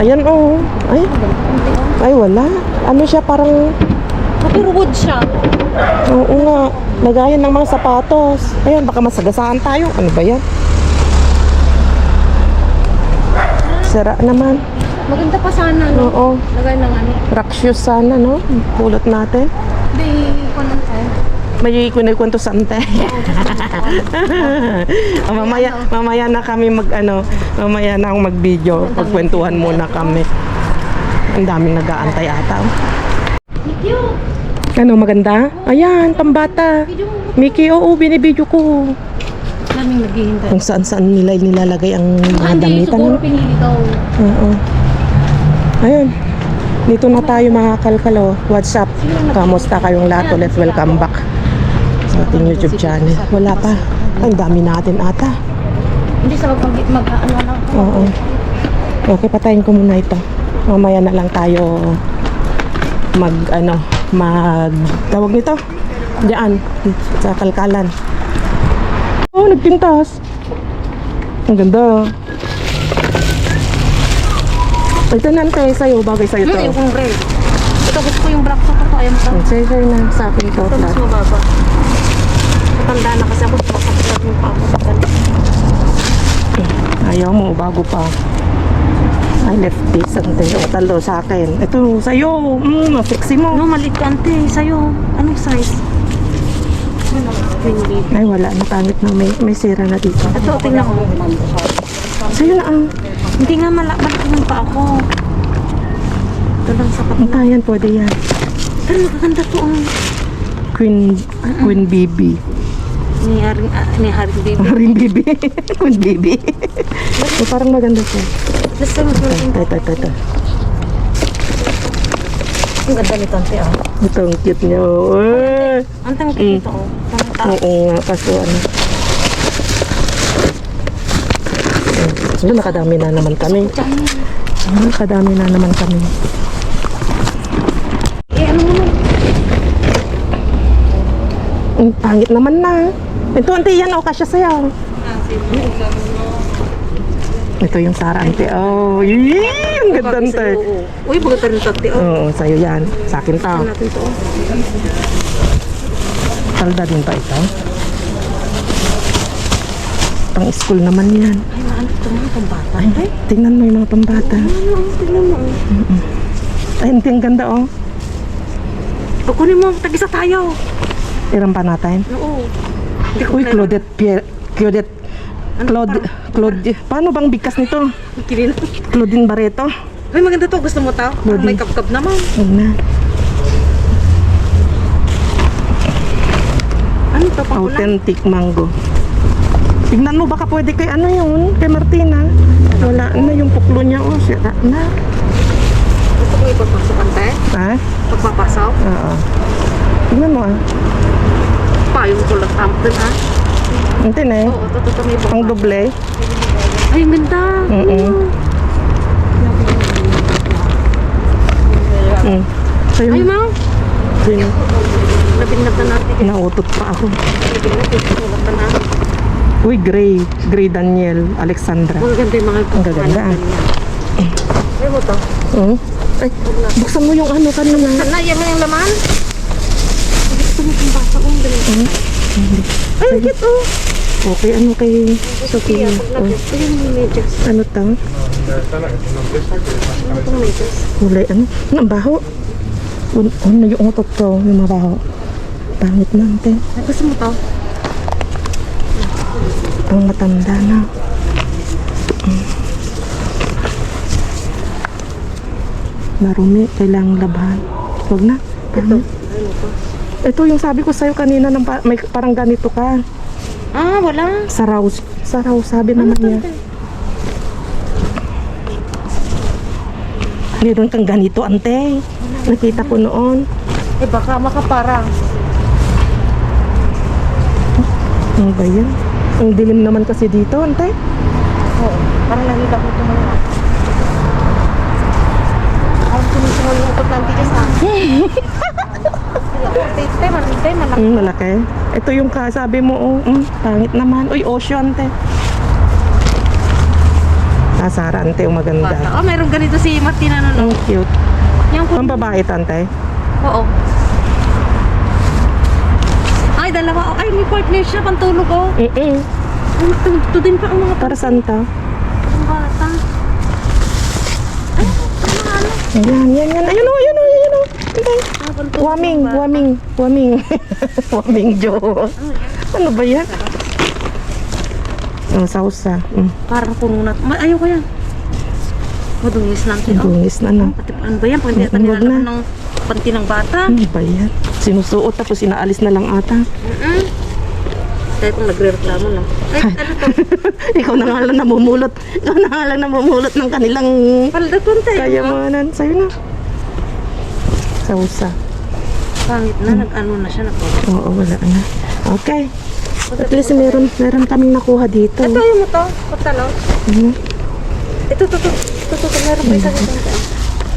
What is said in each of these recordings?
Ayan, oh. Ay, ay, wala. Ano siya, parang, Pero wood siya. oo nga, lagayan ng mga sapatos. Ayan, baka masagasaan tayo. Ano ba yan? Sira naman. Maganda pa sana, no? Oo. Lagay ng ano. Rock shoes sana, no? Pulot natin. Hindi, ko lang tayo. May kunikwento sa ante. oh, mamaya, mamaya na kami mag ano, mamaya na akong mag-video. Pagkwentuhan muna kami. Ang daming nag-aantay ata. oh. You. Ano, maganda? Ayan, pambata. Mickey, oo, binibidyo ko. Daming naghihintay. Kung saan saan nila nilalagay ang mga Ah, Hindi, damitan. siguro ano? pinili daw. Oo. Ayun. Dito na tayo mga kalkalo. What's up? Kamusta kayong lahat? Ulit welcome back sa ating YouTube channel. Wala pa. Ang dami natin ata. Hindi sa mag, mag ano lang. Oo. Okay, patayin ko muna ito. Mamaya na lang tayo mag ano, mag tawag nito. Diyan sa kalkalan. Oh, nagpintas. Ang ganda. Ito nante sa'yo, bagay sa'yo to. Hmm, yung red. Ito gusto ko yung black. Ito ayaw mo. Sa'yo, sa'yo na sa akin to. Ito mas mababa. Matanda na kasi ako. Sumasakit yung pako sa kanila. Ayaw mo, bago pa. I left this ante. O, talo sa akin. Ito, sa'yo. Mm, sexy mo. No, maliit ka ante. Sa'yo. Anong size? Ay, wala. Natangit na. May, may sira na dito. Ito, tingnan ko. Sa'yo na ang... Hindi nga mala malaki ng pa ako. Ito lang sapat na. Ah, yan, pwede yan. Pero magaganda to ang Queen, Queen Bibi. Ni Haring, ah, ni Haring Baby. Queen Bibi. Queen Bibi. so, parang maganda siya. Basta mas malaking Ito, ito, ito. Ang ganda nito, ante, ah. Ito, ang cute niya. Uy! Ang tangkit Mm. ito, oh. Oo nga, kaso ano. So, nakadami na naman kami. Ah, Nakadami na naman kami. Eh, ano mo nun? Ang pangit naman na. Ito, ante, yan, oh, kasya sa'yo. Ito yung Sara, ante. Oh, yee, ang ganda, ante. Oo. Uy, bagay rin ante, oh. Oo, sa'yo yan. Sa akin to. Talda din ba ito? Pang school naman yan. Ay, maano ito mga pambata. Ay, tingnan mo yung mga pambata. Tignan mo. Ay, hindi ang ganda oh. O, kunin mo, tag-isa tayo. Iram pa natin. Oo. Hindi ko Uy, kailangan- Claudette Pierre. Claudette. Ano Claude, Claude, paano bang bigkas nito? Kilin. Claudine Barreto? Ay, maganda to. Gusto mo to? Parang may kapkap naman. Huwag na. Ano to? Pang? Authentic mango. Tignan mo, baka pwede kay ano yun, kay Martina. Wala na yung puklo niya, oh, sira na. Gusto ko ipagpasok, ante. Ha? Pagpapasok. Oo. Tignan mo ah. Payong ko lang tampan, ah. Hindi na eh. Oo, ito, may Pang doble. Ay, ang ganda. Mm-mm. Mm. Sa'yo, Ay, ma. sa'yo. Labinag na natin. Nautot pa ako. Isulat na natin. Uy, Gray. Gray Daniel Alexandra. Ang ganda yung mga Ang gaganda, ah. Ay mo to. Oh. Ay, buksan mo yung ano kanina. Sana, yan yung laman. Kung basa kong dali. Ay, ang cute oh. Okay, ano kay Sophia? Oh. Ayun yung medyas. ano to? Ano itong medyas? Kulay ano? Ang baho. Un- Ano yung utot ko, yung mabaho. Pangit na, ante. Gusto mo to? Pang matanda na. Mm. Marumi, kailangang labahan. Huwag na. Pangit. Ito yung sabi ko sa'yo kanina, ng pa- may parang ganito ka. Ah, wala. Saraw, saraw, sabi naman niya. Meron kang ganito, ante. Nakita ko noon. Eh, baka makaparang. Ano ba yan? Ang dilim naman kasi dito, ante. Oo. Parang nakita ko ito mga. Ang sumusunod yung utot ng tigas ah. Tete, malite, malaki. Mm, malaki. Ito yung kasabi mo, oh, mm, pangit naman. Uy, ocean, ante. Ah, Sara, ante, oh, maganda. Bata. Oh, meron ganito si Martina no, no? Ang cute. Yung Ang babae, tante. Oo. Ay, dalawa. Ay, may partner siya. Pantulog, oh. Mm-mm. Ito, ito din pa ang mga Para santa. pang bata. Ay, ano, ano? Ayan, yan, yan. Ayun o, ayun o, ayun o. Ante. Waming, waming, waming. waming Jo. Ano ba yan? Ang sausa. Mm. Parang puno na. Ayaw ko yan. Madungis lang siya. Oh. Dungis na na. Pati ano ba yan? Pag hindi Mm, wag nilalakad na. ng panty ng bata. Ano ba yan? Sinusuot tapos inaalis na lang ata. Mm-mm. Kaya kung nagre-reklamo lang. Ay, ano to? Ikaw na nga lang namumulot. Ikaw na nga lang namumulot ng kanilang Palda kayamanan. Sa'yo na. Sausa. Pangit na. Nag-ano na siya. Nag Oo, wala na. Okay. At least meron, meron kaming nakuha dito. Ito yung mo to. Pagtalaw. Mhm. Ito, ito, ito. Ito, ito, ito. Meron pa isa dito.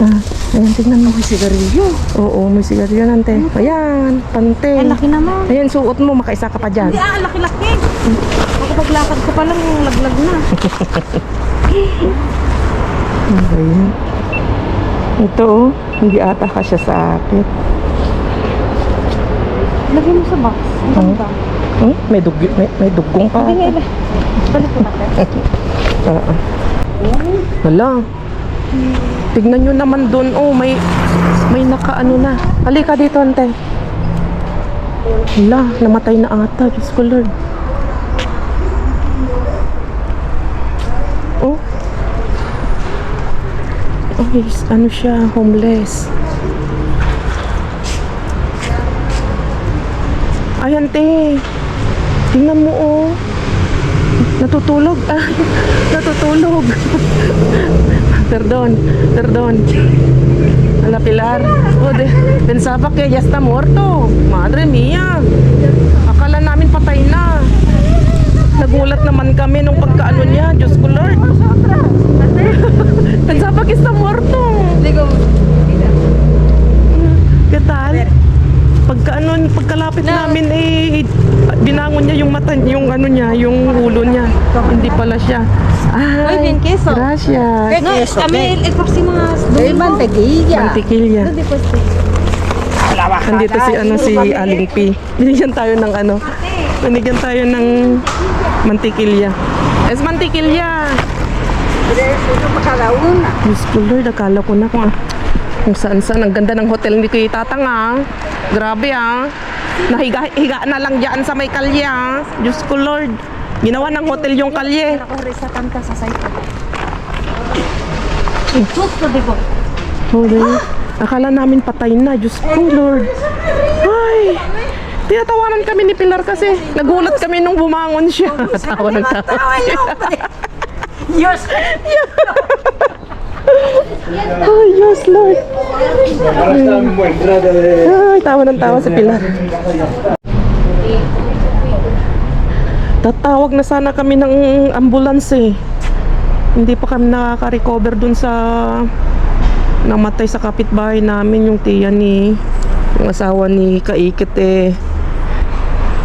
Ah, ayan, tignan mo. May sigarilyo. Oo, may sigarilyo nante. Ayan, pante. Ay, laki naman. Ayan, suot mo, makaisa ka pa dyan. Hindi ah, laki-laki. Makapaglakad ko pa lang laglag na. Ano ba yan? Ito, oh, hindi ata kasya sa akin. Lagyan mo sa box. Ang ganda. Hmm? May, dug may, may dugong pa. Hindi nga. Balik ko natin. Oo. Wala. Tignan nyo naman doon. Oh, may may nakaano na. Halika dito, ante. Wala, namatay na ata. Diyos ko, Lord. Oh. Oh, yes, ano siya, homeless. Ay, ante. Tingnan mo, oh. Natutulog. Ah, natutulog. perdón, perdón. Ala Pilar. Oh, de, pensaba que ya está muerto. Madre mía. Akala namin patay na. Nagulat naman kami nung pagkaano niya. Diyos ko Lord. pensaba que está muerto. Ligo. ¿Qué tal? Pagkaano, pagkalapit namin eh binangon niya yung mata, yung ano niya, yung ulo niya. Hindi pala siya. Ay, Ay, bien queso. Gracias. No, a mí el próximo Es mantequilla. Mantikilya. Nandito si ano si Aling P. Binigyan tayo ng ano. Binigyan tayo ng mantikilya. Es mantikilya. Para una. Diyos ko Lord, akala ko na kung, ah, kung saan saan. Ang ganda ng hotel ni Kuya Tatang ah. Grabe ah. Nahiga higa na lang dyan sa may kalye ah. Diyos ko Lord. Ginawa ng hotel yung kalye. Holy. Akala namin patay na. Diyos ko Lord. Ay. Tinatawanan kami ni Pilar kasi nagulat kami nung bumangon siya. Tawa ng tawa. Dios. Ay, yes, Lord. Ay, tawa ng tawa si Pilar. Tatawag na sana kami ng ambulance eh. Hindi pa kami nakaka-recover dun sa namatay sa kapitbahay namin yung tiya ni yung asawa ni Kaikit eh.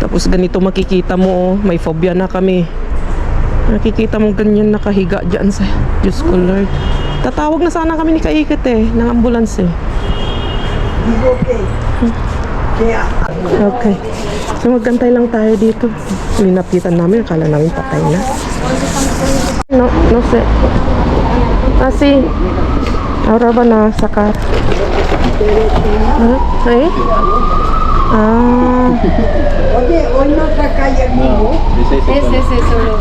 Tapos ganito makikita mo oh, may phobia na kami. Nakikita mo ganyan nakahiga dyan sa Diyos ko Lord. Tatawag na sana kami ni Kaikit eh, ng ambulance eh. Okay. Okay. So magkantay lang tayo dito. Linapitan namin, akala namin patay na. No, no sé. Ah, sí. Ahora van a sacar. Ah, ¿eh? Ah, Oye, hoy no saca el mismo. Ese, ese, solo.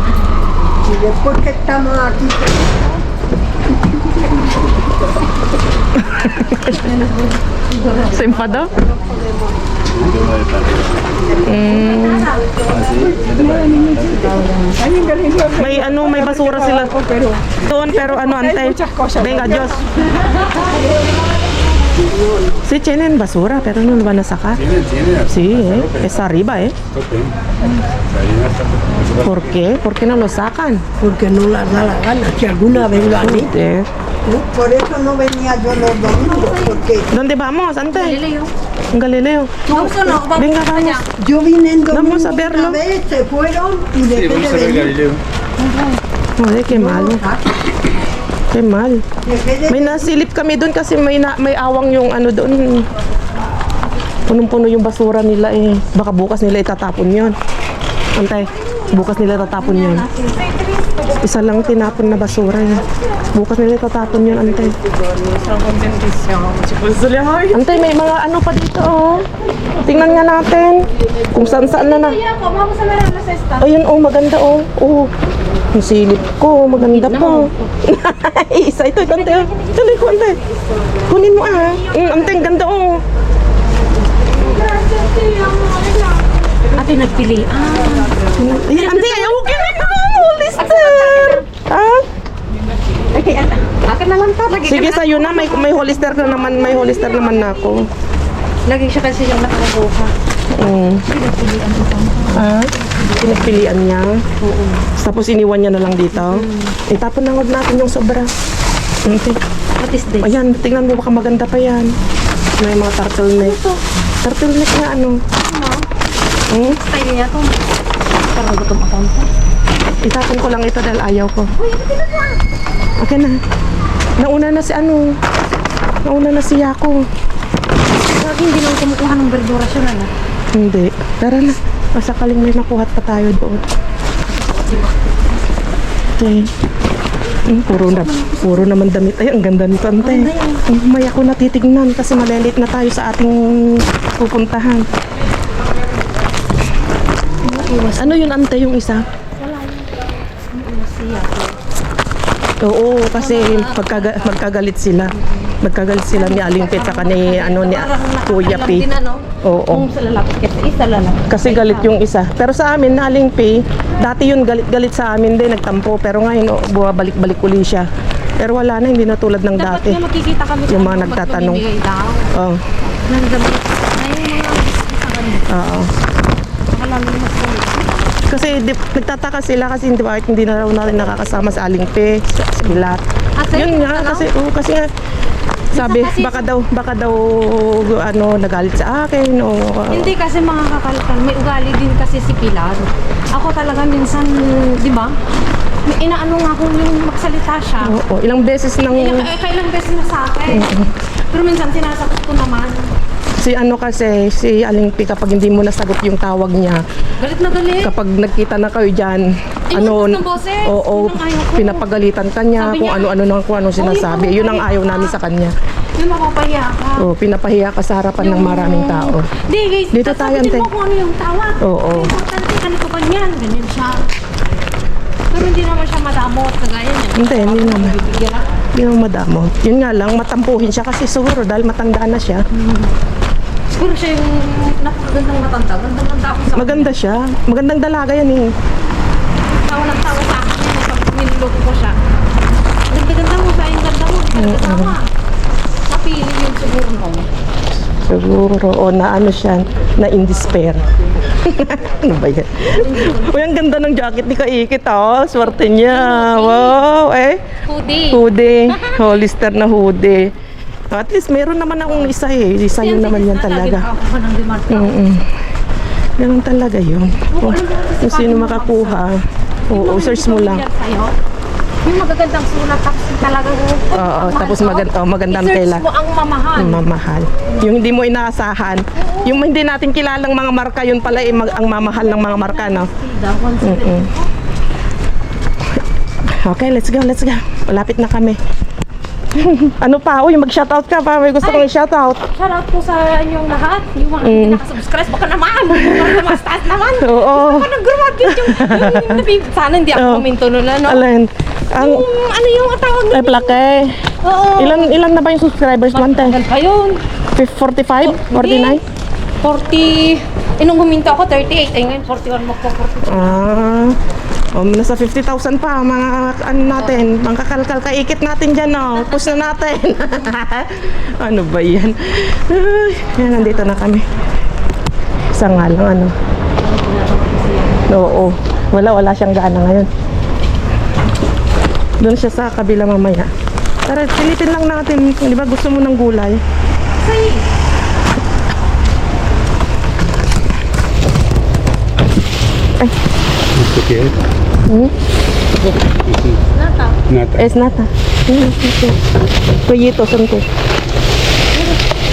Y después que estamos aquí, ¿se enfadó? Mm. May ano, may basura sila. Doon, pero ano, antay. Venga, Diyos. Sí, tienen basura, pero no lo van a sacar. Sí, eh. Es arriba, ¿eh? ¿Por qué? ¿Por qué no lo sacan? porque no les da la gana. Si alguna vez lo han hecho. ¿No? Por eso no venía yo los domingos, porque ¿Dónde vamos, ante? Galileo. En Galileo. Vamos o no? Vamos Venga, allá. vamos. yo vine en domingo Vamos a verlo. una vez, se fueron y dejé de venir. Ay, kay malo. Kay mal. May nasilip kami doon kasi may na, may awang yung ano doon. Punong-puno yung basura nila eh. Baka bukas nila itatapon yon. Antay, bukas nila itatapon yon. Isa lang tinapon na basura eh. Bukas nila itatapon yun, antay. Antay, may mga ano pa dito oh. Tingnan nga natin kung saan-saan na na. Ayun, oh, maganda, oh. Oh, yung silip ko, maganda pa. Isa ito, ito, ante. oh. Tuloy ko, ante. Kunin mo, ah. Mm, ante, ang ganda, oh. Ate, nagpili. Ah. Ante, ayaw ko na. Hollister. Ah? Okay, akin na lang to. Lagi, Sige, sa'yo na. May, may hollister na naman. May hollister naman na ako. lagi siya kasi yung nakakuha. Mm. Ah? Pinagpilian niya? Oo. Tapos iniwan niya na lang dito? Itapon na huwag natin yung sobra. Ante. What is this? Ayan, tingnan mo baka maganda pa yan. May mga turtleneck. Turtleneck na ano. Hmm? Style niya to. Parang gutom ako nito. Itapon ko lang ito dahil ayaw ko. Okay na. Nauna na si ano. Nauna na si Yako. Lagi hindi lang kumukuha ng verdura siya na. Hindi. Tara na. Masakaling may makuha pa tayo doon. Okay. Hmm, puro na, puro naman damit. Ay, ang ganda nito, ante. Ang May ako natitignan kasi malelit na tayo sa ating pupuntahan. Ano yun, ante, yung isa? Oo, kasi pagkaga, magkagalit sila. Magkagalit sila ni Aling Pet saka ni, ano, ni Kuya P. Ano? Oo. Kung sa lalaki kasi isa lalaki. Kasi galit yung isa. Pero sa amin, naling pay, dati yun galit-galit sa amin din, nagtampo. Pero ngayon, oh, bumabalik-balik uli siya. Pero wala na, hindi na tulad ng Dapat dati. nga makikita kami Yung mga ano, nagtatanong. Oh, yung mga sa oo. Baka lalo yung mas kulit. Kasi di, nagtataka sila kasi hindi bakit hindi na raw natin nakakasama sa Aling Pe, sa Silat. Ah, Yun nga, ano? kasi, oo, kasi nga, sabi, kasi- baka daw, baka daw, ano, nagalit sa akin, o, Hindi kasi mga kakalkal, may ugali din kasi si Pilar. Ako talaga minsan, di ba? Inaano nga kung yung magsalita siya. oo, ilang beses nang, Ilang, eh, kailang beses na sa akin. Pero minsan sinasagot ko naman. Si ano kasi, si Aling Pe, kapag hindi mo nasagot yung tawag niya, Galit na galit. kapag nagkita na kayo dyan, ano, ng boses. oo, Yun ang ayaw ko. pinapagalitan ka niya, Sabi kung niya, ano-ano nang kung ano sinasabi. "Uy, Yun ang ayaw namin ka." sa kanya. Yung mapapahiya ka. Oh, pinapahiya ka sa harapan ng maraming tao. Di, guys. Dito tayo, sasagutin ante. mo kung ano yung tawag. Oo. Importante, ganito ganyan. Ganyan siya. Pero hindi naman siya madamot. Kagaya niya. Hindi, hindi naman. Bibigyan ako. Hindi mo madamo. Yun nga lang, matampuhin siya kasi siguro dahil matanda na siya. Siguro siya yung napakagandang matanda. Gandang-ganda ako sa Maganda siya. Magandang dalaga yan eh. tawa ng tawa sa akin. yun, Pag niloloko ko siya. Ganda-ganda mo sa yung ganda mo. Ganda mo. Napili yun siguro mo. Siguro. O na ano siya, na in despair. ano ba yan? Uy, ang ganda ng jacket ni Kaikit oh. Swerte niya. Wow, eh. Hoodie. Hoodie. Hollister na hoodie. At least meron naman akong isa eh. Isa yun naman yan talaga. Mm-mm. Ganun talaga yun. Kung, kung sino makakuha, oo, search mo lang. Yung magagandang sulat tapos talagang Oo, tapos maganda, oh, magandang I-search tela. mo ang mamahal. Mamahal. Yung hindi mo inaasahan. Yung hindi natin kilalang mga marka, yun pala eh, mag- ang mamahal ng mga marka, no? Consider. Mm-mm. Okay, let's go, let's go. Malapit na kami. ano pa? Uy, mag-shoutout ka pa. May gusto kong i-shoutout. Shoutout po sa inyong lahat. Yung mga hindi nakasubscribe. Baka naman. Baka mas naman. Oo. Baka nag-graduate yung, yung nabi- Sana hindi ako kuminto nun ano. Alin? Ang, Yung ano yung tawag ay, plake. Oo. Ilan, ilan na ba yung subscribers mo, ante? Tagal pa yun. 45? 49? 40. Inong huminto ako, 38. Ay ngayon, 41 magpo 42. Ah, oh, nasa 50,000 pa, mga ano natin, mga kakalkal kaikit natin dyan, oh. Push na natin. ano ba yan? Ay, yan, nandito na kami. Isa nga lang, ano. Oo, wala, wala siyang gana ngayon. Doon siya sa kabila mamaya. Tara, pilitin lang natin. Di ba gusto mo ng gulay? Say, It's okay. Hmm? Nata. Nata. Es nata. Pollito, son ko.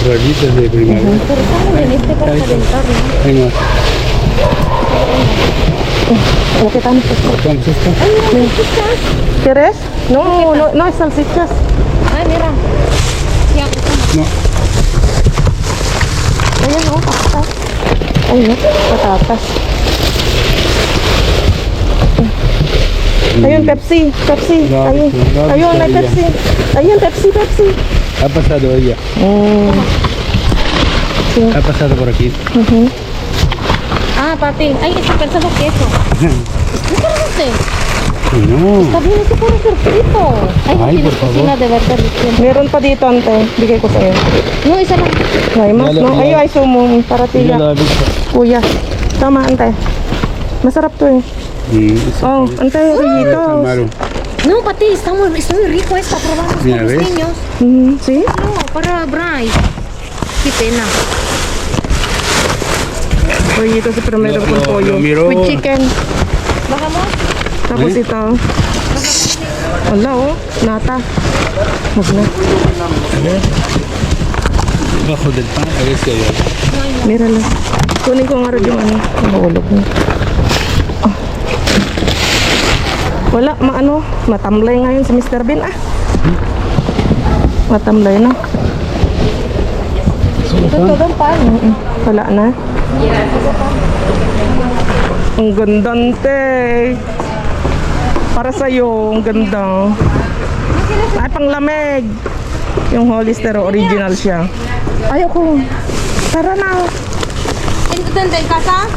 Rollitos de primavera. Pero saan din? Este para calentar, no? Venga, Lo que. Ay, mira, salchichas. ¿Quieres? No, no, no es salsichas. Ay, mira. Sama. No, Ayan o, patatas. Ayun, patatas. Ayun, Pepsi. Pepsi. Ayun. Ayun, may. Pepsi. Ayun, Pepsi, Pepsi. ha pasado ella. Mm. Ha pasado por aquí. Ah, pati. Ay, ito pensaba queso. Ito rin este. No. Sabi niya ito puro sirprito. Ay, Ay, por favor. kusina de verdad. Meron pa dito, ante. Bigay ko sa'yo. No, isa lang. Ay, mas, no? Ay, ay, sumo. Para tiya. Kuya. Tama, ante. Masarap to eh. Eso Oh, es rollitos. malo. No, pati, está muy, está muy rico esta. Probamos Mira, con los ¿ves? niños. Mm, ¿Sí? No, para Bryce. Qué pena. Rollitos de primero Lo- con lo- pollo. lo miro. With chicken. Bajamos. Tapos Eh? ito. Wala oh, nata. Huwag na. Bajo del pan, a ver si hay algo. Mira lang. Kunin ko nga rin yung ano. Nahulog na. Ah. Wala, maano. Matamlay ngayon si Mr. Bean ah. Matamlay na. Ito todo pan. Mm, Wala na. Ang gandante. Para sa'yo, ang ganda. Ay, panglamig. Yung Hollister original siya. Ayoko. Tara na. ¿Ito tanda en casa?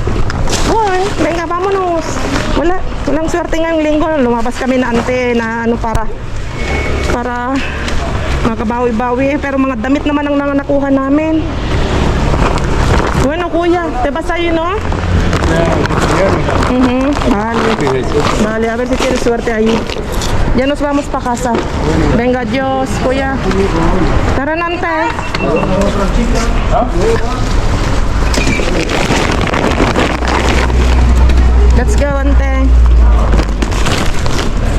Hoy, venga, vámonos. Wala, walang swerte ngayong linggo. Lumabas kami na ante na ano para para makabawi-bawi. Pero mga damit naman ang mga nakuha namin. Bueno, kuya, te vas a ir, no? Mhm, vale. Vale, a ver si tienes suerte ahí. Ya nos vamos pa casa. Venga, Dios, kuya. Tara nante. Let's go, ante.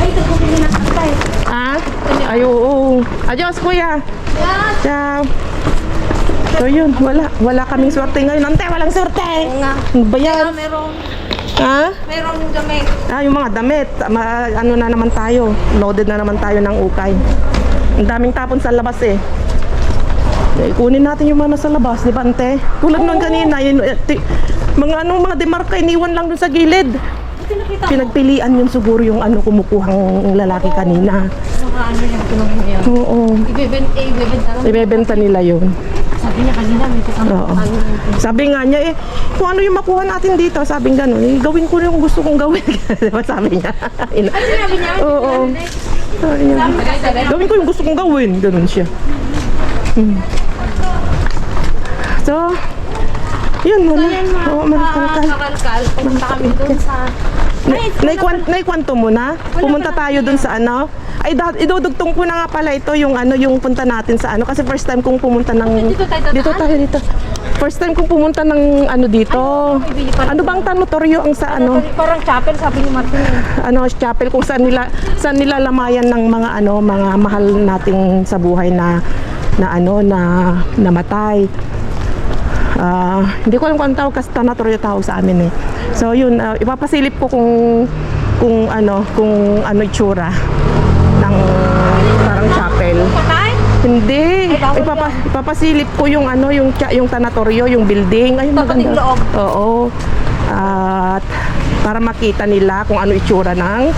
Ay, ito po na nakakay. Ah? Ay, oo. Adios, kuya. Ciao. So yun, wala. Wala kaming swerte ngayon. Ante, walang swerte. nga. Ano ba yan? meron, Ha? meron damit. Ah, yung mga damit. Ma, ano na naman tayo. Loaded na naman tayo ng ukay. Ang daming tapon sa labas eh. Eh, kunin natin yung mga nasa labas, di ba, ante? Tulad nun kanina, yun, eh, ti- mga ano, mga demarka, iniwan lang dun sa gilid. Pinakita ko Pinagpilian yun siguro yung ano kumukuhang lalaki kanina. Mga ano yung kinuha niya. Oo. Ibebenta, ibebenta lang. Ibebenta nila yun. Sabi niya kanina, may kasama Oo. ano yung Sabi nga niya eh, kung ano yung makuha natin dito, sabi nga gano'n, eh, gawin ko yung gusto kong gawin. diba sabi niya? Ina- Ay, sinabi niya. Oo. Sabi niya, gawin ko yung gusto kong gawin. Ganun siya. Hmm. So, yun wala. Oo, marikalkal. Kakalkal. Pumunta kami dun sa... Ay, Naikwan, naikwanto mo na? Pumunta tayo dun sa ano? Ay, da, idudugtong ko na nga pala ito yung ano, yung punta natin sa ano. Kasi first time kong pumunta ng... Dito tayo? Dito tayo, dito. First time kong pumunta ng ano dito. Ano bang tanotoryo ang sa ano? Parang chapel, sabi ni Martin. ano chapel kung saan nila saan nila lamayan ng mga ano mga mahal nating sa buhay na na ano na namatay. Ah, hindi ko alam kung tawag kasi tanatorio tawag sa amin eh. So yun, ah, ipapasilip ko kung kung ano, kung ano itsura ng parang chapel. Hindi. Ay, Ipapa, ipapasilip ko yung ano, yung yung tanatorio, yung building. Ay, maganda. loob. Oo. At para makita nila kung ano itsura ng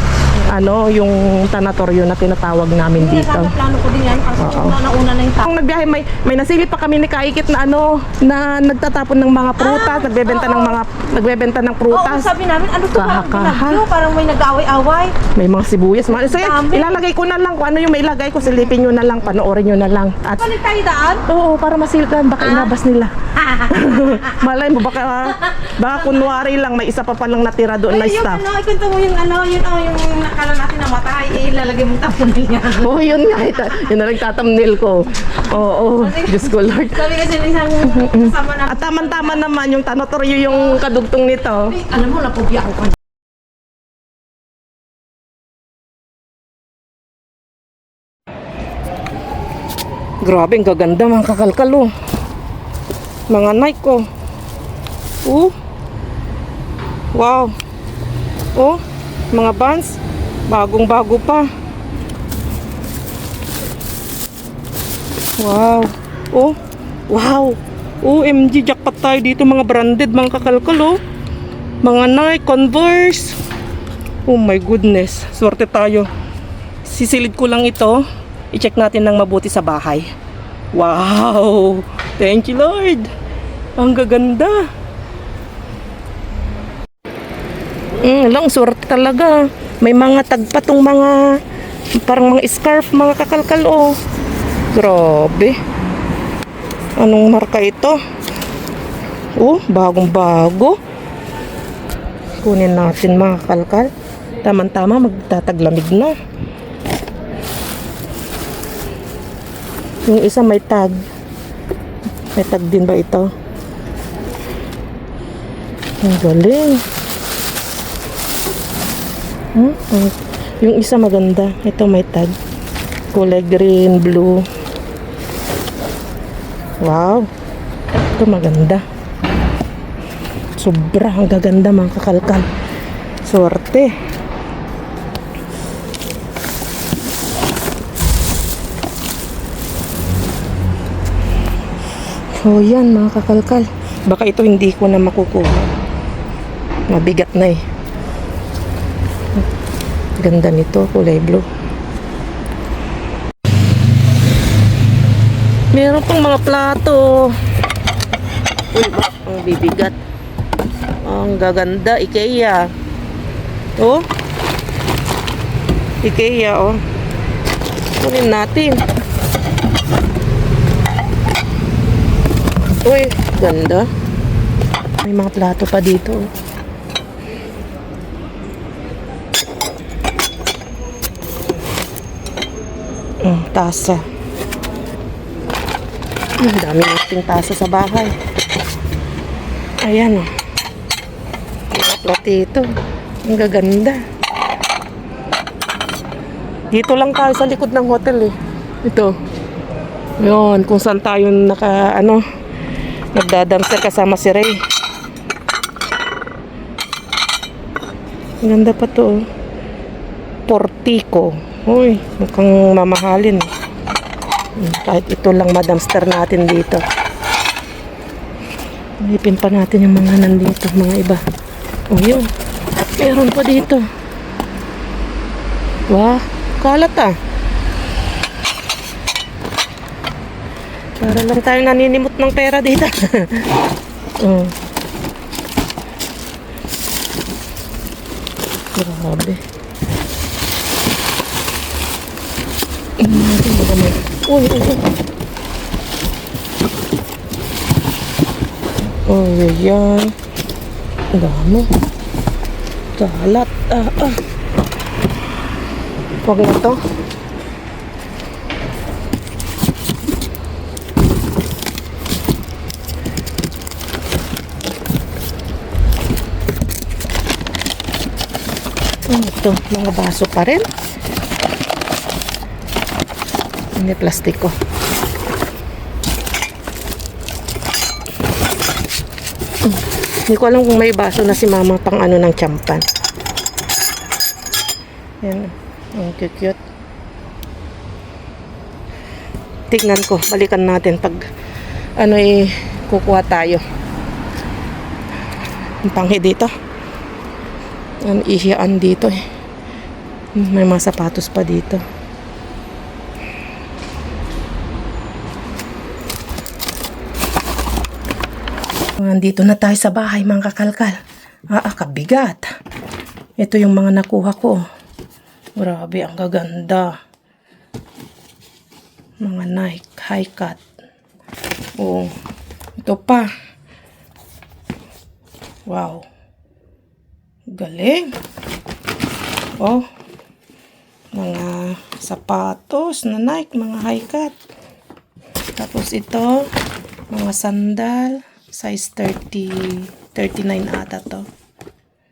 ano, yung tanatorio na tinatawag namin dito. sana plano ko din yan. Kasi una na una na yung tao. Kung nagbiyahe, may, may nasilip pa kami ni Kaikit na ano, na nagtatapon ng mga prutas, nagbebenta ng mga, nagbebenta ng Oo, prutas. sabi namin, ano to parang Kaha-kaha. binagyo, parang may nag-away-away. May mga sibuyas. Mga, so, yan, Dami. ilalagay ko na lang kung ano yung mailagay ko. Silipin nyo na lang, panoorin nyo na lang. At Balik tayo daan. Oo, para masilgan. Baka inabas nila. Malay mo, baka, baka kunwari lang, may isa pa palang natira doon na Ay, yung staff. ano, ikwento mo yung ano, yun oh, yung akala natin namatay, eh, lalagay mong thumbnail nga. Oo, oh, yun nga. Ito, yun na nagtatamnail ko. Oo, oh, oh, Diyos ko Lord. Sabi kasi isang kasama na. At taman-taman naman yung tanotoryo yung kadugtong nito. Ay, alam mo, napubya ako kanina. Grabe, ang gaganda mga kakalkalo. Oh. Mga Nike ko. Oh. Wow. Oh, mga bands. Bagong bago pa. Wow. Oh. Wow. OMG, jackpot tayo dito mga branded, mga kakalkal oh. Mga Nike, Converse. Oh my goodness. Swerte tayo. Sisilid ko lang ito. I-check natin ng mabuti sa bahay. Wow! Thank you, Lord! Ang gaganda! Mm, lang, swerte talaga. May mga tagpa tong mga parang mga scarf, mga kakalkal, oh. Grabe. Anong marka ito? Oh, bagong bago. Kunin natin mga kakalkal. Tama-tama, magtataglamig na. Yung isa may tag. May tag din ba ito? Ang galing. Hmm? ang- Yung isa maganda. Ito may tag. Kulay green, blue. Wow. Ito maganda. Sobra ang gaganda mga kakalkal. Sorte. So yan mga kakalkal. Baka ito hindi ko na makukuha. Mabigat na eh. Ganda nito, kulay blue. Meron pang mga plato. Uy, ang bibigat. Ang gaganda, Ikea. Oh. Ikea, oh. Kunin natin. Uy, ganda. May mga plato pa dito. oh. Mm, tasa. Ang dami nating tasa sa bahay. Ayan oh. Mga platito. Ang gaganda. Dito lang tayo sa likod ng hotel eh. Ito. Yun, kung saan tayo naka, ano, nagdadamser kasama si Ray. Ganda pa to. oh. Portico. Uy, mukhang mamahalin. Hmm, Kahit ito lang madamster natin dito. Ipin pa natin yung mga nandito, mga iba. O yun. Meron pa dito. Wah, kalat ah. Para lang tayo naninimot ng pera dito. oh. Grabe. Tingnan baka may... Uy, uy, uy. Oh, yan. Ang dami. Kalat. Ah, ah. Huwag na to. Ano ito? Mga baso pa rin. Hindi plastiko. Hmm. Hindi ko alam kung may baso na si mama pang ano ng champan. Yan. Ang cute. Tignan ko. Balikan natin pag ano eh kukuha tayo. Ang panghi dito. Ang ihiyaan dito eh. May mga sapatos pa dito. Nandito na tayo sa bahay mga kakalkal. Ah, ah, kabigat. Ito yung mga nakuha ko. Grabe, ang gaganda. Mga Nike, high cut. Oh, ito pa. Wow. Galing. Oh. Mga sapatos na Nike, mga high cut. Tapos ito, mga sandal, size 30, 39 ata to.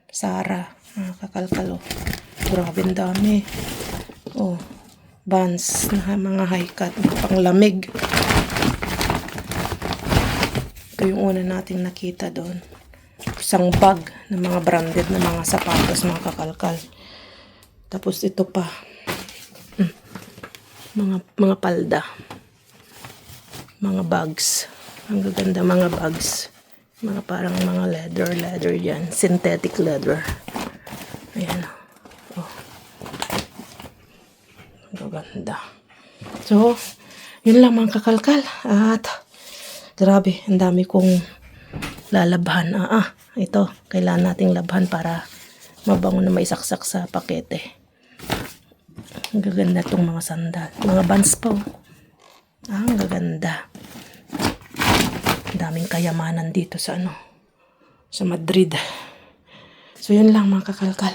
Sara, mga kakalkalo. Grabe dami. Oh, Vans na mga high cut, panglamig. Ito yung una nating nakita doon. Isang bag ng mga branded na mga sapatos, mga kakalkal. Tapos ito pa. Mm. Mga, mga palda. Mga bags. Ang gaganda mga bags. Mga parang mga leather, leather yan. Synthetic leather. Ayan. Oh. Ang gaganda. So, yun lang mga kakalkal. At, grabe, ang dami kong lalabhan. Ah, ah, ito, kailangan nating labhan para mabango na may saksak sa pakete. Ang gaganda tong mga sandal. Mga bands pa, oh. Ah, ang gaganda. Daming kayamanan dito sa ano, sa Madrid. So, yun lang mga kakalkal.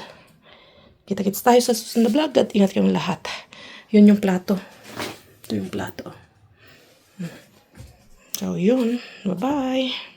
Kita-kits tayo sa susunod na vlog at ingat kayong lahat. Yun yung plato. Hmm. Ito yung plato. So, yun. Bye-bye.